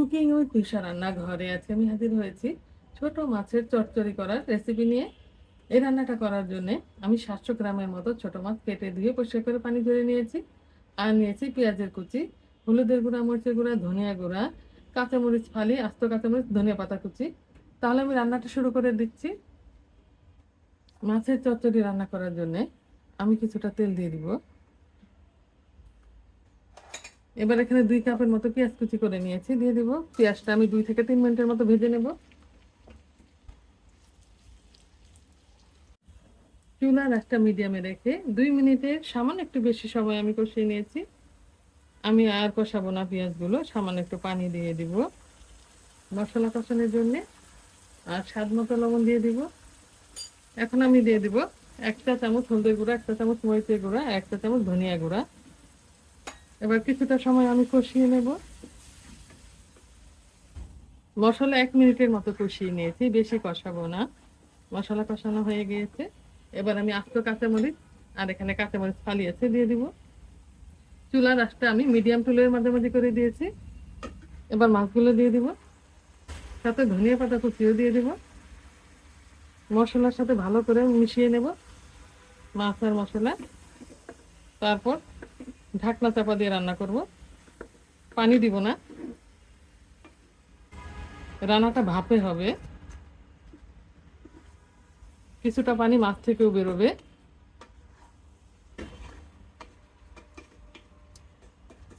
Cooking with Tusha রান্না ঘরে আছে, আমি হাজির হয়েছি। ছোট মাছের চচ্চড়ি করার রেসিপি নিয়ে। এই রান্নাটা করার জন্যে আমি সাতশো গ্রামের মতো ছোট মাছ কেটে ধুয়ে পরিষ্কার করে পানি ঝরে নিয়েছি। আর নিয়েছি পেঁয়াজের কুচি, হলুদের গুঁড়া, মরিচের গুঁড়া, ধনিয়া গুঁড়া, কাঁচামরিচ ফালি, আস্ত কাঁচামরিচ, ধনিয়া পাতা কুচি। তাহলে আমি রান্নাটা শুরু করে দিচ্ছি। মাছের চচ্চড়ি রান্না করার জন্যে আমি কিছুটা তেল দিয়ে দিব। এবার এখানে দুই কাপের মতো পেঁয়াজ কুচি করে নিয়েছি, দিয়ে দিব পেঁয়াজটা আমি দুই থেকে তিন মিনিটের মতো ভেজে নেব। চুলার একটা মিডিয়ামে রেখে দুই মিনিটের সামান্য একটু বেশি সময় আমি কষিয়ে নিয়েছি। আমি আর কষাবো না পেঁয়াজগুলো, সামান্য একটু পানি দিয়ে দিব। মশলা কষানোর জন্য আর স্বাদ মতো লবণ দিয়ে দিব। এখন আমি দিয়ে দিব একটা চামচ হলদের গুঁড়া, একটা চামচ মরিচের গুঁড়া, একটা চামচ ধনিয়া গুঁড়া। এবার কিছুটা সময় আমি কষিয়ে নেব। মশলা এক মিনিটের মতো কষিয়ে নিয়েছি, বেশি কষাবো না। মশলা কষানো হয়ে গিয়েছে। এবার আমি আস্ত কাঁচামরিচ আর এখানে কাঁচামরিচ ফালিয়েছে দিয়ে দিব। চুলার আঁচটা আমি মিডিয়াম টুলের মাঝামাঝি করে দিয়েছি। এবার মাছগুলো দিয়ে দিব। সাথে ধনিয়া পাতা কুচিও দিয়ে দিব। মশলার সাথে ভালো করে মিশিয়ে নেব মাছ আর মশলা। তারপর ঢাকনা চাপা দিয়ে রান্না করব। পানি দিব না। রান্নাটা ভাপে হবে। কিছুটা পানি মাছ থেকেও বেরোবে।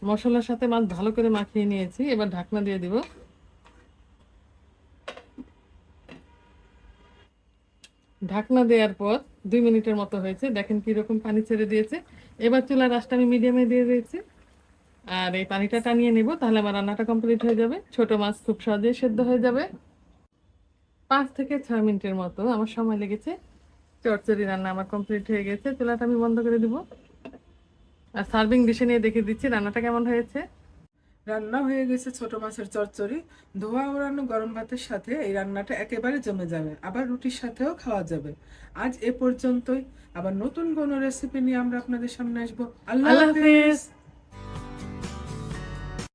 মশলার সাথে মাছ ভালো করে মাখিয়ে নিয়েছি। এবার ঢাকনা দিয়ে দিব। ঢাকনা দেওয়ার পর দুই মিনিটের মতো হয়েছে। দেখেন কীরকম পানি ছেড়ে দিয়েছে। এবার চুলার রাসটা আমি মিডিয়ামে দিয়ে দিয়েছি। আর এই পানিটা টানিয়ে নেব, তাহলে আমার রান্নাটা কমপ্লিট হয়ে যাবে। ছোট মাছ খুব সহজেই সেদ্ধ হয়ে যাবে। পাঁচ থেকে ছয় মিনিটের মতো আমার সময় লেগেছে। চচ্চড়ি রান্না আমার কমপ্লিট হয়ে গেছে। চুলাটা আমি বন্ধ করে দিব। আর সার্ভিং ডিশে নিয়ে দেখে দিচ্ছি রান্নাটা কেমন হয়েছে। রান্না হয়ে গেছে ছোট মাছের চচ্চড়ি। ধোয়া ওড়ানো গরম ভাতের সাথে এই রান্নাটা একেবারে জমে যাবে। আবার রুটির সাথেও খাওয়া যাবে। আজ এ পর্যন্তই। আবার নতুন কোনো রেসিপি নিয়ে আমরা আপনাদের সামনে আসব। আল্লাহ হাফেজ।